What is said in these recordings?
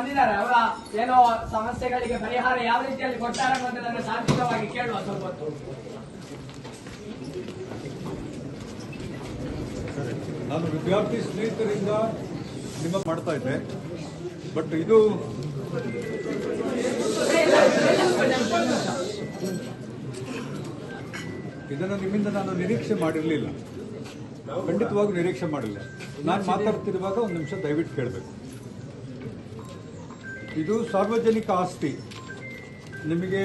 ಬಂದಿದ್ದಾರೆ. ಅವರ ಏನೋ ಸಮಸ್ಯೆಗಳಿಗೆ ಪರಿಹಾರ ಯಾವ ರೀತಿಯಲ್ಲಿ ಕೊಡ್ತಾರೆ ಅನ್ನೋದನ್ನು ಸಾಂಸ್ಥಿಕವಾಗಿ ಕೇಳುವ ಸ್ವಲ್ಪ ನಾನು ವಿದ್ಯಾರ್ಥಿ ಸ್ನೇಹಿತರಿಂದ ನಿಮ್ಮ ಮಾಡ್ತಾ ಇದ್ದೆ. ಬಟ್ ಇದು ಇದನ್ನು ನಿಮ್ಮಿಂದ ನಾನು ನಿರೀಕ್ಷೆ ಮಾಡಿರಲಿಲ್ಲ. ಖಂಡಿತವಾಗೂ ನಿರೀಕ್ಷೆ ಮಾಡಿಲ್ಲ. ನಾನು ಮಾತಾಡ್ತಿರುವಾಗ ಒಂದು ನಿಮಿಷ ದಯವಿಟ್ಟು ಕೇಳಬೇಕು. ಇದು ಸಾರ್ವಜನಿಕ ಆಸ್ತಿ. ನಿಮಗೆ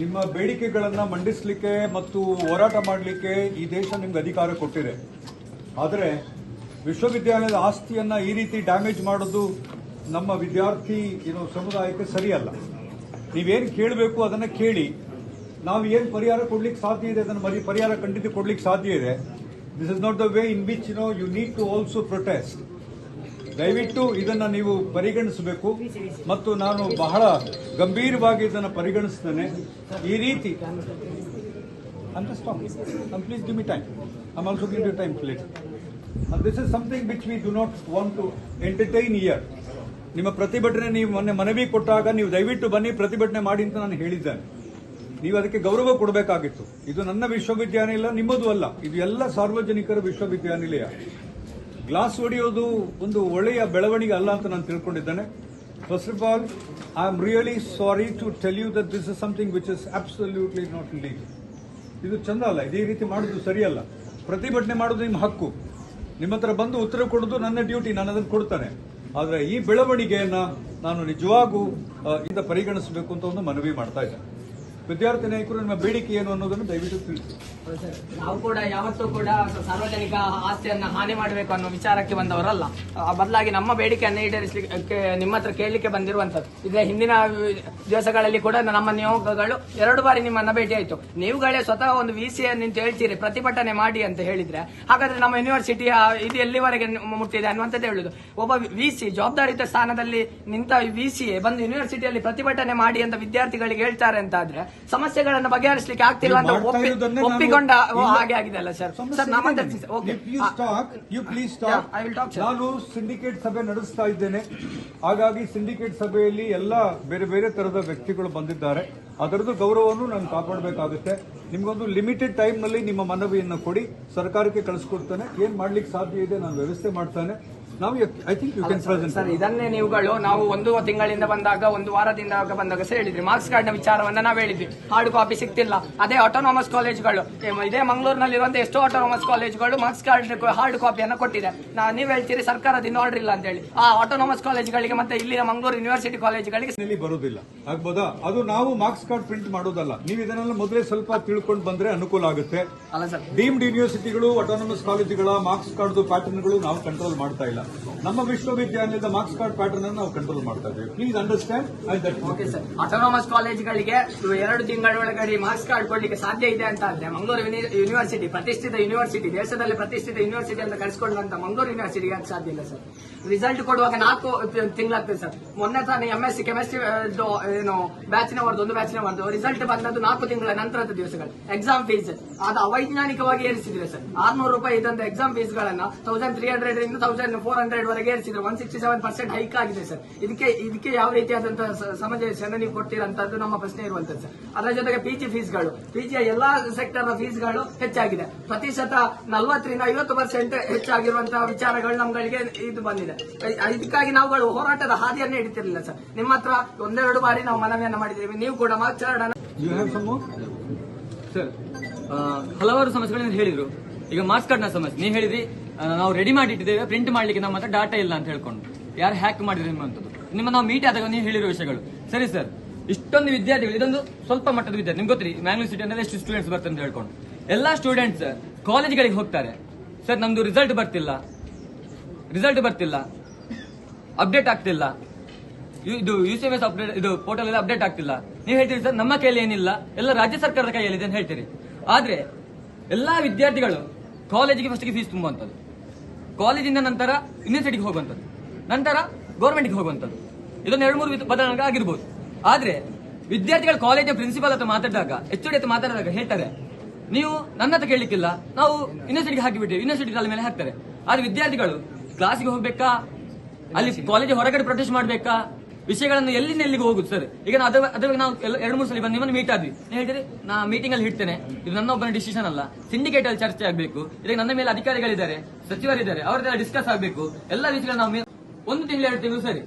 ನಿಮ್ಮ ಬೇಡಿಕೆಗಳನ್ನು ಮಂಡಿಸಲಿಕ್ಕೆ ಮತ್ತು ಹೋರಾಟ ಮಾಡಲಿಕ್ಕೆ ಈ ದೇಶ ನಿಮ್ಗೆ ಅಧಿಕಾರ ಕೊಟ್ಟಿದೆ. ಆದರೆ ವಿಶ್ವವಿದ್ಯಾಲಯದ ಆಸ್ತಿಯನ್ನು ಈ ರೀತಿ ಡ್ಯಾಮೇಜ್ ಮಾಡೋದು ನಮ್ಮ ವಿದ್ಯಾರ್ಥಿ ಏನೋ ಸಮುದಾಯಕ್ಕೆ ಸರಿಯಲ್ಲ. ನೀವೇನು ಕೇಳಬೇಕು ಅದನ್ನು ಕೇಳಿ. ನಾವು ಏನು ಪರಿಹಾರ ಕೊಡ್ಲಿಕ್ಕೆ ಸಾಧ್ಯ ಇದೆ ಅದನ್ನು ಮರಿ ಪರಿಹಾರ ಖಂಡಿತ ಕೊಡ್ಲಿಕ್ಕೆ ಸಾಧ್ಯ ಇದೆ. This is not the way in which no you need to also protest ದಯವಿಟ್ಟು ಇದನ್ನು ನೀವು ಪರಿಗಣಿಸಬೇಕು ಮತ್ತು ನಾನು ಬಹಳ ಗಂಭೀರವಾಗಿ ಇದನ್ನು ಪರಿಗಣಿಸ್ತೇನೆ ಈ ರೀತಿ I'm just talking. And please give me time. I'm also giving. And this is something which we do not want to entertain. ನಿಮ್ಮ ಪ್ರತಿಭಟನೆ ನೀವು ಮೊನ್ನೆ ಮನವಿ ಕೊಟ್ಟಾಗ ನೀವು ದಯವಿಟ್ಟು ಬನ್ನಿ, ಪ್ರತಿಭಟನೆ ಮಾಡಿ ಅಂತ ನಾನು ಹೇಳಿದ್ದೇನೆ ನೀವು ಅದಕ್ಕೆ ಗೌರವ ಕೊಡಬೇಕಾಗಿತ್ತು ಇದು ನನ್ನ ವಿಶ್ವವಿದ್ಯಾನಿಲಯ, ನಿಮ್ಮದು ಅಲ್ಲ ಇದು ಎಲ್ಲ ಸಾರ್ವಜನಿಕರ ವಿಶ್ವವಿದ್ಯಾನಿಲಯ ಗ್ಲಾಸ್ ಹೊಡೆಯೋದು ಒಂದು ಒಳ್ಳೆಯ ಬೆಳವಣಿಗೆ ಅಲ್ಲ ಅಂತ ನಾನು ತಿಳ್ಕೊಂಡಿದ್ದೇನೆ. First of all I am really sorry to tell you that this is something which is absolutely not league ಇದು ಚಂದ ಅಲ್ಲ, ಇದೇ ರೀತಿ ಮಾಡೋದು ಸರಿಯಲ್ಲ. ಪ್ರತಿಭಟನೆ ಮಾಡೋದು ನಿಮ್ಮ ಹಕ್ಕು. ನಿಮ್ಮ ಹತ್ರ ಬಂದು ಉತ್ತರ ಕೊಡೋದು ನನ್ನ ಡ್ಯೂಟಿ ನಾನು ಅದನ್ನು ಕೊಡ್ತಾನೆ. ಆದರೆ ಈ ಬೆಳವಣಿಗೆಯನ್ನು ನಾನು ನಿಜವಾಗೂ ಇಂದ ಪರಿಗಣಿಸಬೇಕು ಅಂತ ಒಂದು ಮನವಿ ಮಾಡ್ತಾ ಇದ್ದೇನೆ. ವಿದ್ಯಾರ್ಥಿ ನಾಯಕರು ನಿಮ್ಮ ಬೇಡಿಕೆ ಏನು ಅನ್ನೋದನ್ನು ದಯವಿಟ್ಟು ತಿಳಿಸಿ. ನಾವು ಕೂಡ ಯಾವತ್ತೂ ಕೂಡ ಸಾರ್ವಜನಿಕ ಆಸ್ತಿಯನ್ನು ಹಾನಿ ಮಾಡಬೇಕು ಅನ್ನೋ ವಿಚಾರಕ್ಕೆ ಬಂದವರಲ್ಲ. ಬದಲಾಗಿ ನಮ್ಮ ಬೇಡಿಕೆಯನ್ನು ಈಡೇರಿಸಲಿಕ್ಕೆ, ನಿಮ್ಮ ಹತ್ರ ಕೇಳಲಿಕ್ಕೆ ಬಂದಿರುವಂತದ್ದು ಇದೇ ಹಿಂದಿನ ದಿವಸಗಳಲ್ಲಿ ಕೂಡ ನಮ್ಮ ನಿಯೋಗಗಳು ಎರಡು ಬಾರಿ ನಿಮ್ಮನ್ನ ಭೇಟಿ ಆಯಿತು. ನೀವುಗಳೇ ಸ್ವತಃ ಒಂದು ವಿ ಸಿ ನಿಂತು ಹೇಳ್ತೀರಿ, ಪ್ರತಿಭಟನೆ ಮಾಡಿ ಅಂತ ಹೇಳಿದ್ರೆ. ಹಾಗಾದ್ರೆ ನಮ್ಮ ಯೂನಿವರ್ಸಿಟಿ ಇದು ಎಲ್ಲಿವರೆಗೆ ಮುಟ್ಟಿದೆ ಅನ್ನುವಂಥದ್ದು ಹೇಳುದು. ಒಬ್ಬ ವಿ ಸಿ ಜವಾಬ್ದಾರಿತ ಸ್ಥಾನದಲ್ಲಿ ನಿಂತ ವಿ ಸಿ ಬಂದು ಯೂನಿವರ್ಸಿಟಿಯಲ್ಲಿ ಪ್ರತಿಭಟನೆ ಮಾಡಿ ಅಂತ ವಿದ್ಯಾರ್ಥಿಗಳಿಗೆ ಹೇಳ್ತಾರೆ ಅಂತ ಆದ್ರೆ ಸಮಸ್ಯೆಗಳನ್ನು ಬಗೆಹರಿಸಲಿಕ್ಕೆ ಆಗ್ತಿಲ್ಲ ಅಂತ ಒಪ್ಪಿ- ಒಪ್ಪಿಕೊಂಡ ಹಾಗೆ ಆಗಿದೆ ಅಲ್ಲ ಸರ್ ಸರ್. ನಮ್ಮ. ಓಕೆ ನಾನು ಸಿಂಡಿಕೇಟ್ ಸಭೆ ನಡೆಸ್ತಾ ಇದ್ದೇನೆ. ಹಾಗಾಗಿ ಸಿಂಡಿಕೇಟ್ ಸಭೆಯಲ್ಲಿ ಎಲ್ಲ ಬೇರೆ ಬೇರೆ ತರದ ವ್ಯಕ್ತಿಗಳು ಬಂದಿದ್ದಾರೆ. ಅದರದ್ದು ಗೌರವವನ್ನು ನಾನು ಕಾಪಾಡಬೇಕಾಗುತ್ತೆ. ನಿಮ್ಗೊಂದು ಲಿಮಿಟೆಡ್ ಟೈಮ್ನಲ್ಲಿ ನಿಮ್ಮ ಮನವಿಯನ್ನು ಕೊಡಿ. ಸರ್ಕಾರಕ್ಕೆ ಕಳಿಸ್ಕೊಡ್ತಾನೆ. ಏನ್ ಮಾಡ್ಲಿಕ್ಕೆ ಸಾಧ್ಯ ಇದೆ ನಾನು ವ್ಯವಸ್ಥೆ ಮಾಡ್ತಾನೆ. ನಾವು I think you can present sir ಇದನ್ನೇ ನೀವುಗಳು ನಾವು ಒಂದು ತಿಂಗಳಿಂದ ಬಂದಾಗ ಒಂದು ವಾರದಿಂದ ಬಂದಾಗ ಸಹ ಹೇಳಿದ್ರಿ. ಮಾರ್ಕ್ಸ್ ಕಾರ್ಡ್ನ ವಿಚಾರವನ್ನ ನಾವು ಹೇಳಿದ್ವಿ. ಹಾರ್ಡ್ ಕಾಪಿ ಸಿಕ್ತಿಲ್ಲ. ಅದೇ ಆಟೋನಾಮಸ್ ಕಾಲೇಜ್ಗಳು ಇದೇ ಮಂಗಳೂರಿನಲ್ಲಿರುವಂತ ಎಷ್ಟೋ ಆಟೋನಾಮಸ್ ಕಾಲೇಜ್ಗಳು ಮಾರ್ಕ್ಸ್ ಕಾರ್ಡ್ ಹಾರ್ಡ್ ಕಾಪಿಯನ್ನು ಕೊಟ್ಟಿದೆ. ನಾ ನೀವು ಹೇಳ್ತೀರಿ ಸರ್ಕಾರದಿಂದ ಆರ್ಡರ್ ಇಲ್ಲ ಅಂತ ಹೇಳಿ ಆ ಆಟೋನಾಮಸ್ ಕಾಲೇಜ್ಗಳಿಗೆ ಮತ್ತೆ ಇಲ್ಲಿನ ಮಂಗಳೂರು ಯೂನಿವರ್ಸಿಟಿ ಕಾಲೇಜ್ಗಳಿಗೆ ಬರುವುದಿಲ್ಲ ಬರೋದಿಲ್ಲ. ಆಗ್ಬೋದಾ? ಅದು ನಾವು ಮಾರ್ಕ್ಸ್ ಕಾರ್ಡ್ ಪ್ರಿಂಟ್ ಮಾಡೋದಲ್ಲ. ನೀವು ಇದನ್ನೆಲ್ಲ ಮೊದಲೇ ಸ್ವಲ್ಪ ತಿಳ್ಕೊಂಡು ಬಂದ್ರೆ ಅನುಕೂಲ ಆಗುತ್ತೆ. ಅಲ್ಲ ಸರ್. ಡೀಮ್ಡ್ ಯೂನಿವರ್ಸಿಟಿಗಳು ಆಟೋನಮಸ್ ಕಾಲೇಜುಗಳ ಮಾರ್ಕ್ಸ್ ಕಾರ್ಡ್ ಪ್ಯಾಟರ್ನ್ಗಳು ನಾವು ಕಂಟ್ರೋಲ್ ಮಾಡ್ತಾ ಇಲ್ಲ. ನಮ್ಮ ವಿಶ್ವವಿದ್ಯಾಲಯದ ಮಾರ್ಕ್ಸ್ ಕಾರ್ಡ್ ಪ್ಯಾಟರ್ನ್ ಅನ್ನು ನಾವು ಕಂಟ್ರೋಲ್ ಮಾಡ್ತಾ ಇದ್ದೇವೆ. Please understand okay sir autonomous ಕಾಲೇಜ್ಗಳಿಗೆ ಎರಡು ತಿಂಗಳ ಒಳಗಡೆ ಮಾರ್ಕ್ಸ್ ಕಾರ್ಡ್ ಕೊಡ್ಲಿಕ್ಕೆ ಸಾಧ್ಯ ಇದೆ ಅಂತ ಅಂದ್ರೆ ಮಂಗಳೂರು ಯೂನಿವರ್ಸಿಟಿ ಪ್ರತಿಷ್ಠಿತ ಯೂನಿವರ್ಸಿಟಿ ದೇಶದಲ್ಲಿ ಪ್ರತಿಷ್ಠಿತ ಯೂನಿವರ್ಸಿಟಿ ಅಂತ ಕರೆಸಿಕೊಂಡಂತ ಮಂಗಳೂರು ಯೂನಿವರ್ಸಿಟಿಗೆ ಅದು ಸಾಧ್ಯ ಇಲ್ಲ ಸರ್ ರಿಸಲ್ಟ್ ಕೊಡುವಾಗ ನಾಲ್ಕು ತಿಂಗಳಾಗ್ತದೆ ಸರ್ ಮೊನ್ನೆ ತಾನೇ ಎಂ ಎಸ್ ಸಿ ಕೆಮಿಸ್ಟ್ರಿ ಏನು ಬ್ಯಾಚಿನವರದ್ದು ಒಂದು ಬ್ಯಾಚಿನವರದ್ದು ರಿಸಲ್ಟ್ ಬಂದದ್ದು ನಾಲ್ಕು ತಿಂಗಳ ನಂತರದ ದಿವಸಗಳು. ಎಕ್ಸಾಮ್ ಫೀಸ್ ಅದು ಅವೈಜ್ಞಾನಿಕವಾಗಿ ಏರಿಸಿದ್ರೆ ಸರ್ ಆರ್ನೂರು ರೂಪಾಯಿ ಇದ್ದಂತ ಎಕ್ಸಾಮ್ ಫೀಸ್ ಗಳನ್ನ ತೌಸಂಡ್ ತ್ರೀ ಹಂಡ್ರೆಡ್ ಇಂದ ತೌಸಂಡ್ ಫೋರ್ ಹಂಡ್ರೆಡ್ ವರೆಗೆ ಏರಿಸಿದ್ರೆ. One sixty seven percent hike ಆಗಿದೆ ಸರ್. ಇದಕ್ಕೆ ಇದಕ್ಕೆ ಯಾವ ರೀತಿಯಾದಂತಹ ಸಮಾಜ ನೀವು ಕೊಟ್ಟಿರಂತದ್ದು ನಮ್ಮ ಪ್ರಶ್ನೆ ಇರುವಂತದ್ದು ಸರ್. ಅದರ ಜೊತೆಗೆ ಪಿ ಜಿ ಫೀಸ್ಗಳು ಪಿಜಿಯ ಎಲ್ಲಾ ಸೆಕ್ಟರ್ನ ಫೀಸ್ಗಳು ಹೆಚ್ಚಾಗಿದೆ. ಪ್ರತಿಶತ ನಲವತ್ತರಿಂದ ಐವತ್ತು ಪರ್ಸೆಂಟ್ ಹೆಚ್ಚಾಗಿರುವಂತಹ ವಿಚಾರಗಳು ನಮ್ಗಳಿಗೆ ಇದು ಬಂದಿದೆ. ಇದಕ್ಕಾಗಿ ನಾವುಗಳು ಹೋರಾಟದ ಹಾದಿಯನ್ನೇ ಹಿಡಿತಿರ್ಲಿಲ್ಲ ಸರ್. ನಿಮ್ಮ ಹತ್ರ ಒಂದೆರಡು ಬಾರಿ ನಾವು ಮನವಿಯನ್ನ ಮಾಡಿದ್ದೀವಿ. ನೀವು ಕೂಡ ಮಾತಾಡೋಣ ಸರ್ ಹಲವಾರು ಸಮಸ್ಯೆಗಳನ್ನು ಹೇಳಿದ್ರು. ಈಗ ಮಾರ್ಕ್ಸ್ ಕಾರ್ಡ್ನ ಸಮಸ್ಯೆ. ನೀವು ಹೇಳಿದ್ರಿ ನಾವು ರೆಡಿ ಮಾಡಿ ಇಟ್ಟಿದ್ದೇವೆ ಪ್ರಿಂಟ್ ಮಾಡ್ಲಿಕ್ಕೆ ನಮ್ಮ ಹತ್ರ ಡಾಟಾ ಇಲ್ಲ ಅಂತ ಹೇಳ್ಕೊಂಡು. ಯಾರು ಹ್ಯಾಕ್ ಮಾಡಿದ್ರೆ ನಿಮ್ಮಂಥದ್ದು? ನಿಮ್ಮ ನಾವು ಮೀಟ್ ಆದಾಗ ನೀವು ಹೇಳಿರೋ ವಿಷಯಗಳು. ಸರಿ ಸರ್ ಇಷ್ಟೊಂದು ವಿದ್ಯಾರ್ಥಿಗಳು, ಇದೊಂದು ಸ್ವಲ್ಪ ಮಟ್ಟದ ವಿದ್ಯಾರ್ಥಿ. ನಿಮ್ಗೆ ಗೊತ್ತಿರಿ ಮ್ಯಾಂಗ್ಳೂರ್ ಸಿಟಿ ಅಂದ್ರೆ ಎಷ್ಟು ಸ್ಟೂಡೆಂಟ್ಸ್ ಬರ್ತಾರೆ ಅಂತ ಹೇಳ್ಕೊಂಡು. ಎಲ್ಲಾ ಸ್ಟೂಡೆಂಟ್ಸ್ ಕಾಲೇಜ್ಗಳಿಗೆ ಹೋಗ್ತಾರೆ. ಸರ್ ನಮ್ದು ರಿಸಲ್ಟ್ ಬರ್ತಿಲ್ಲ. ರಿಸಲ್ಟ್ ಬರ್ತಿಲ್ಲ. ಅಪ್ಡೇಟ್ ಆಗ್ತಿಲ್ಲ. ಇದು U C M S update ಇದು ಪೋರ್ಟಲ್ ಎಲ್ಲ ಅಪ್ಡೇಟ್ ಆಗ್ತಿಲ್ಲ. ನೀವು ಹೇಳ್ತೀರಿ ಸರ್ ನಮ್ಮ ಕೈಯಲ್ಲಿ ಏನಿಲ್ಲ. ಎಲ್ಲ ರಾಜ್ಯ ಸರ್ಕಾರದ ಕೈಯಲ್ಲಿದೆ ಅಂತ ಹೇಳ್ತೀರಿ. ಆದ್ರೆ, ಎಲ್ಲಾ ವಿದ್ಯಾರ್ಥಿಗಳು ಕಾಲೇಜಿಗೆ ಫಸ್ಟ್ಗೆ ಫೀಸ್ ತುಂಬುವಂಥದ್ದು. ಕಾಲೇಜಿಂದ ನಂತರ ಯೂನಿವರ್ಸಿಟಿಗೆ ಹೋಗುವಂಥದ್ದು. ನಂತರ ಗೌರ್ಮೆಂಟ್ಗೆ ಹೋಗುವಂಥದ್ದು. ಇದೊಂದು ಎರಡು, ಮೂರು ಬದಲಾವಣೆ ಆಗಿರ್ಬೋದು. ಆದರೆ, ವಿದ್ಯಾರ್ಥಿಗಳು ಕಾಲೇಜಿನ ಪ್ರಿನ್ಸಿಪಾಲ್ ಹತ್ರ ಮಾತಾಡಿದಾಗ ಎಚ್ ಡಿ ಹತ್ರ ಮಾತಾಡಿದಾಗ ಹೇಳ್ತಾರೆ, ನೀವು ನನ್ನ ಹತ್ರ ಕೇಳಲಿಕ್ಕಿಲ್ಲ. ನಾವು ಯೂನಿವರ್ಸಿಟಿಗೆ ಹಾಕಿಬಿಟ್ಟು ಯೂನಿವರ್ಸಿಟಿ ಅಲ್ಲಿ ಮೇಲೆ ಹಾಕ್ತಾರೆ. ಆದರೆ ವಿದ್ಯಾರ್ಥಿಗಳು ಕ್ಲಾಸಿಗೆ ಹೋಗ್ಬೇಕಾ? ಅಲ್ಲಿ ಕಾಲೇಜ್ ಹೊರಗಡೆ ಪ್ರೊಟೆಸ್ಟ್ ಮಾಡ್ಬೇಕಾ? ವಿಷಯಗಳನ್ನು ಎಲ್ಲಿ ಎಲ್ಲಿಗೆ ಹೋಗುದು ಸರ್? ಈಗ ನಾವು ಅದ್ರ ನಾವು ಎರಡು ಮೂರು ಸಲ ಬಂದು ನಿಮ್ಮನ್ನು ಮೀಟ್ ಆದ್ವಿ. ನೀವು ಹೇಳ್ತೀರಿ, ನಾ ಮೀಟಿಂಗ್ ಅಲ್ಲಿ ಹಿಡ್ತೇನೆ ಇದು ನನ್ನ ಒಬ್ಬನ ಡಿಸಿಷನ್ ಅಲ್ಲ. ಸಿಂಡಿಕೇಟ್ ಅಲ್ಲಿ ಚರ್ಚೆ ಆಗಬೇಕು. ಇದಕ್ಕೆ ನನ್ನ ಮೇಲೆ ಅಧಿಕಾರಿಗಳಿದ್ದಾರೆ, ಸಚಿವರಿದ್ದಾರೆ ಅವರದೆಲ್ಲ ಡಿಸ್ಕಸ್ ಆಗಬೇಕು. ಎಲ್ಲ ವಿಷಯಗಳು ನಾವು ಒಂದು ತಿಂಗಳು ಎರಡು ಸರಿ.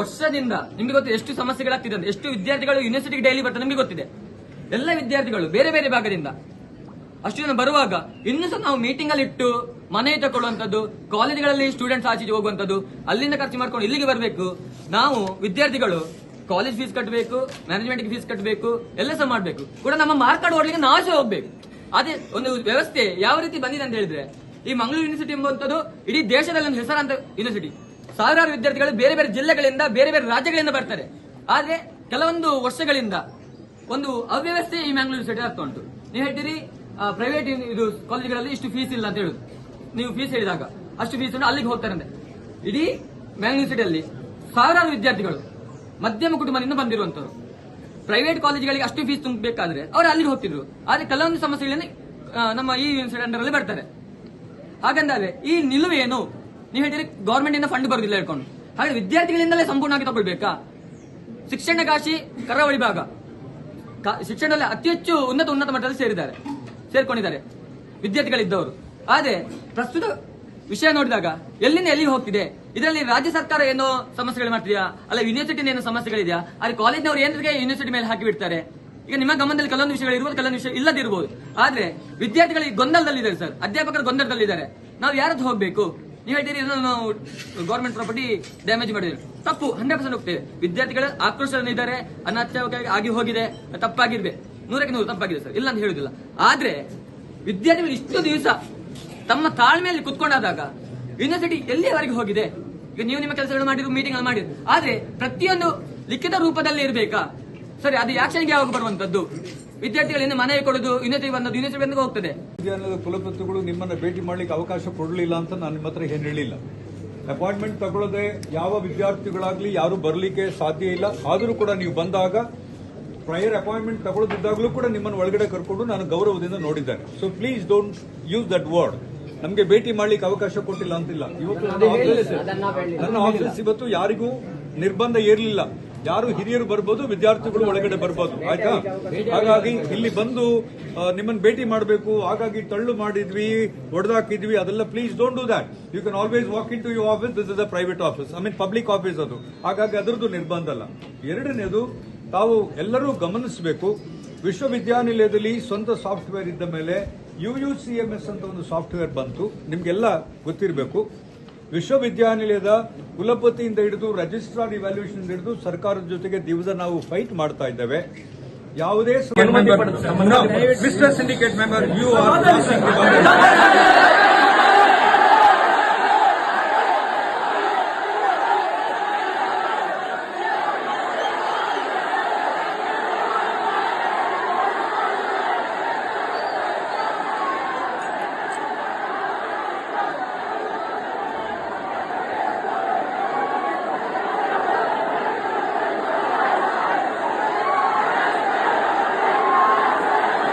ವರ್ಷದಿಂದ ನಿಮ್ಗೆ ಗೊತ್ತಿದೆ ಎಷ್ಟು ಸಮಸ್ಯೆಗಳಾಗ್ತಿದೆ ಅಂತ. ಎಷ್ಟು ವಿದ್ಯಾರ್ಥಿಗಳು ಯೂನಿವರ್ಸಿಟಿಗೆ ಡೈಲಿ ಬರ್ತಾರೆ ನಿಮ್ಗೆ ಗೊತ್ತಿದೆ. ಎಲ್ಲ ವಿದ್ಯಾರ್ಥಿಗಳು ಬೇರೆ ಬೇರೆ ಭಾಗದಿಂದ. ಅಷ್ಟು ಜನ ಬರುವಾಗ ಇನ್ನು ಸಹ ನಾವು ಮೀಟಿಂಗ್ ಅಲ್ಲಿ ಇಟ್ಟು ಮನೆ ತಗೊಳ್ಳುವಂಥದ್ದು ಕಾಲೇಜುಗಳಲ್ಲಿ ಸ್ಟೂಡೆಂಟ್ಸ್ ಆಚೆ ಹೋಗುವಂಥದ್ದು, ಅಲ್ಲಿಂದ ಖರ್ಚು ಮಾಡ್ಕೊಂಡು ಇಲ್ಲಿಗೆ ಬರಬೇಕು. ನಾವು ವಿದ್ಯಾರ್ಥಿಗಳು ಕಾಲೇಜ್ ಫೀಸ್ ಕಟ್ಟಬೇಕು ಮ್ಯಾನೇಜ್ಮೆಂಟ್ ಫೀಸ್ ಕಟ್ಟಬೇಕು ಎಲ್ಲ ಸಹ ಮಾಡಬೇಕು. ಕೂಡ ನಮ್ಮ ಮಾರ್ಕ್ ಕಾರ್ಡ್ ಓಡ್ಲಿಕ್ಕೆ ಸಹ ಹೋಗ್ಬೇಕು. ಅದೇ ಒಂದು ವ್ಯವಸ್ಥೆ ಯಾವ ರೀತಿ ಬಂದಿದೆ ಅಂತ ಹೇಳಿದ್ರೆ, ಈ ಮಂಗಳೂರು ಯೂನಿವರ್ಸಿಟಿ ಎಂಬುವಂಥದ್ದು ಇಡೀ ದೇಶದಲ್ಲಿ ಒಂದು ಹೆಸರಾಂತ ಯೂನಿವರ್ಸಿಟಿ ಸಾವಿರಾರು ವಿದ್ಯಾರ್ಥಿಗಳು ಬೇರೆ ಬೇರೆ ಜಿಲ್ಲೆಗಳಿಂದ, ಬೇರೆ ಬೇರೆ ರಾಜ್ಯಗಳಿಂದ ಬರ್ತಾರೆ. ಆದ್ರೆ ಕೆಲವೊಂದು ವರ್ಷಗಳಿಂದ ಒಂದು ಅವ್ಯವಸ್ಥೆ ಈ ಮ್ಯಾಂಗ್ಳೂರ್ ಯೂನಿವರ್ಸಿಟಿ ಆಗ್ತಾ ಉಂಟು. ನೀವು ಹೇಳ್ತೀರಿ ಪ್ರೈವೇಟ್ ಇದು ಕಾಲೇಜ್ಗಳಲ್ಲಿ ಇಷ್ಟು ಫೀಸ್ ಇಲ್ಲ ಅಂತ ಹೇಳುದು. ನೀವು ಫೀಸ್ ಹೇಳಿದಾಗ ಅಷ್ಟು ಫೀಸ್ ಉಂಟು ಅಲ್ಲಿಗೆ ಹೋಗ್ತಾರಂತೆ ಇಡೀ ಯೂನಿವರ್ಸಿಟಿಯಲ್ಲಿ ಸಾವಿರಾರು ವಿದ್ಯಾರ್ಥಿಗಳು ಮಧ್ಯಮ ಕುಟುಂಬದಿಂದ ಬಂದಿರುವಂತರು ಪ್ರೈವೇಟ್ ಕಾಲೇಜುಗಳಿಗೆ ಅಷ್ಟು ಫೀಸ್ ತುಂಬಬೇಕಾದ್ರೆ ಅವರು ಅಲ್ಲಿಗೆ ಹೋಗ್ತಿದ್ರು. ಆದ್ರೆ ಕೆಲವೊಂದು ಸಮಸ್ಯೆಗಳಲ್ಲಿ ಆ, ನಮ್ಮ ಈ ಯೂನಿವರ್ಸಿಟಿ ಅಂಡರ್ ಅಲ್ಲಿ ಬರ್ತಾರೆ. ಹಾಗಂದ್ರೆ ಈ ನಿಲುವು ಏನು? ನೀವು ಹೇಳ್ತೀರಿ ಗೌರ್ಮೆಂಟ್ ಇಂದ ಫಂಡ್ ಬರುದಿಲ್ಲ ಹೇಳ್ಕೊಂಡು. ಹಾಗೆ ವಿದ್ಯಾರ್ಥಿಗಳಿಂದಲೇ ಸಂಪೂರ್ಣವಾಗಿ ತಗೊಳ್ಬೇಕಾ? ಶಿಕ್ಷಣ ಕಾಶಿ ಕರಾವಳಿ ಭಾಗ. ಶಿಕ್ಷಣದಲ್ಲಿ ಅತಿ ಹೆಚ್ಚು ಉನ್ನತ ಉನ್ನತ ಮಟ್ಟದಲ್ಲಿ ಸೇರಿದ್ದಾರೆ. ಸೇರ್ಕೊಂಡಿದ್ದಾರೆ. ವಿದ್ಯಾರ್ಥಿಗಳಿದ್ದವರು. ಆದ್ರೆ, ಪ್ರಸ್ತುತ ವಿಷಯ ನೋಡಿದಾಗ, ಎಲ್ಲಿಂದ ಎಲ್ಲಿಗೆ ಹೋಗ್ತಿದೆ? ಇದರಲ್ಲಿ ರಾಜ್ಯ ಸರ್ಕಾರ ಏನೋ ಸಮಸ್ಯೆಗಳು ಮಾಡ್ತಿದ್ಯಾ? ಅಲ್ಲ ಯೂನಿವರ್ಸಿಟಿ ಏನೋ ಸಮಸ್ಯೆಗಳಿದೆಯಾ? ಅಲ್ಲಿ ಕಾಲೇಜ್ನವರು ಏನಕ್ಕೆ ಯೂನಿವರ್ಸಿಟಿ ಮೇಲೆ ಹಾಕಿ ಬಿಡ್ತಾರೆ. ಈಗ ನಿಮ್ಮ ಗಮನದಲ್ಲಿ ಕೆಲವೊಂದು ವಿಷಯಗಳು ಇರ್ಬೋದು ಕೆಲವೊಂದು ವಿಷಯ ಇಲ್ಲದಿರಬಹುದು ಆದ್ರೆ ವಿದ್ಯಾರ್ಥಿಗಳಿಗೆ ಗೊಂದಲದಲ್ಲಿದ್ದಾರೆ ಸರ್. ಅಧ್ಯಾಪಕರು ಗೊಂದಲದಲ್ಲಿದ್ದಾರೆ. ನಾವು ಯಾರದ್ದು ಹೋಗ್ಬೇಕು? ನೀವು ಹೇಳ್ತೀರಿ ನಾವು ಗೌರ್ಮೆಂಟ್ ಪ್ರಾಪರ್ಟಿ ಡ್ಯಾಮೇಜ್ ಮಾಡಿದ್ರು ತಪ್ಪು ಹಂಡ್ರೆಡ್ ಪರ್ಸೆಂಟ್ ಹೋಗ್ತೇವೆ. ವಿದ್ಯಾರ್ಥಿಗಳು ಆಕ್ರೋಶದಲ್ಲಿದ್ದಾರೆ ಅನಾಥವಾಗಿ ಆಗಿ ಹೋಗಿದೆ ತಪ್ಪಾಗಿರ್ಬೇಕು ನೂರಕ್ಕೆ ನೂರು ತಪ್ಪಾಗಿದೆ ಸರ್. ಇಲ್ಲ ಅಂತ ಹೇಳುದಿಲ್ಲ. ಆದ್ರೆ ವಿದ್ಯಾರ್ಥಿಗಳು ಇಷ್ಟು ದಿವಸ ತಮ್ಮ ತಾಳ್ಮೆಯಲ್ಲಿ ಕುತ್ಕೊಂಡಾದಾಗ ಯೂನಿವರ್ಸಿಟಿ ಎಲ್ಲಿಯವರೆಗೆ ಹೋಗಿದೆ? ಈಗ ನೀವು ನಿಮ್ಮ ಕೆಲಸಗಳು ಮಾಡಿದ್ರು ಮೀಟಿಂಗ್ ಮಾಡಿದ್ರು. ಆದ್ರೆ ಪ್ರತಿಯೊಂದು ಲಿಖಿತ ರೂಪದಲ್ಲಿ ಇರಬೇಕಾ? ಸರಿ, ಅದು ಯಾಕ್ಷನ್ಗೆ ಯಾವಾಗ ಬರುವಂತದ್ದು ವಿದ್ಯಾರ್ಥಿಗಳಿಂದ ಮನೆ ಕೊಡುದು ಯೂನಿವರ್ಸಿಟಿ ಬಂದದ್ದು ಯೂನಿವರ್ಸಿಟಿ ಬಂದಾಗ ಹೋಗ್ತದೆ. ಕುಲಪತಿಗಳು ನಿಮ್ಮನ್ನ ಭೇಟಿ ಮಾಡ್ಲಿಕ್ಕೆ ಅವಕಾಶ ಕೊಡಲಿಲ್ಲ ಅಂತ ನಾನು ನಿಮ್ಮ ಹತ್ರ ಏನು ಹೇಳಿಲ್ಲ. ಅಪಾಯಿಂಟ್ಮೆಂಟ್ ತಗೊಳ್ಳದೆ ಯಾವ ವಿದ್ಯಾರ್ಥಿಗಳಾಗ್ಲಿ ಯಾರು ಬರಲಿಕ್ಕೆ ಸಾಧ್ಯ ಇಲ್ಲ. ಆದರೂ ಕೂಡ ನೀವು ಬಂದಾಗ ಪ್ರಯರ್ ಅಪಾಯಿಂಟ್ಮೆಂಟ್ ತಗೊಳ್ಳೋದಿದ್ದಾಗಲೂ ಕೂಡ ನಿಮ್ಮನ್ನು ಒಳಗಡೆ ಕರ್ಕೊಂಡು ನಾನು ಗೌರವದಿಂದ ನೋಡಿದ್ದೇನೆ. So please don't use that word ನಮಗೆ ಭೇಟಿ ಮಾಡ್ಲಿಕ್ಕೆ ಅವಕಾಶ ಕೊಟ್ಟಿಲ್ಲ ಅಂತಿಲ್ಲ. ಇವತ್ತು ನನ್ನ ಆಫೀಸ್ ಇವತ್ತು ಯಾರಿಗೂ ನಿರ್ಬಂಧ ಇರಲಿಲ್ಲ ಯಾರು ಹಿರಿಯರು ಬರ್ಬೋದು ವಿದ್ಯಾರ್ಥಿಗಳು ಒಳಗಡೆ ಬರ್ಬೋದು. ಆಯ್ತಾ? ಹಾಗಾಗಿ ಇಲ್ಲಿ ಬಂದು ನಿಮ್ಮನ್ನು ಭೇಟಿ ಮಾಡಬೇಕು. ಹಾಗಾಗಿ ತಳ್ಳು ಮಾಡಿದ್ವಿ ಹೊಡೆದಾಕಿದ್ವಿ ಅದೆಲ್ಲ please don't do that you can always walk in to you office this is a private office I mean public office ಅದು. ಹಾಗಾಗಿ ಅದರದ್ದು ನಿರ್ಬಂಧ ಅಲ್ಲ. ಎರಡನೇದು ತಾವು ಎಲ್ಲರೂ ಗಮನಿಸಬೇಕು. ವಿಶ್ವವಿದ್ಯಾನಿಲಯದಲ್ಲಿ ಸ್ವಂತ ಸಾಫ್ಟ್ವೇರ್ ಇದ್ದ ಮೇಲೆ U U C M S ಅಂತ ಒಂದು ಸಾಫ್ಟ್ವೇರ್ ಬಂತು. ನಿಮಗೆಲ್ಲ ಗೊತ್ತಿರಬೇಕು. ವಿಶ್ವವಿದ್ಯಾನಿಲಯದ ಕುಲಪತಿಯಿಂದ ಹಿಡಿದು ರಿಜಿಸ್ಟ್ರಾರ್ ಇವ್ಯಾಲ್ಯೂಷನ್ ಹಿಡಿದು ಸರ್ಕಾರದ ಜೊತೆಗೆ ದಿವಸ ನಾವು ಫೈಟ್ ಮಾಡ್ತಾ ಇದ್ದೇವೆ. ಯಾವುದೇ ಸಿಂಡಿಕೇಟ್ ಮೆಂಬರ್ ಯು ಆರ್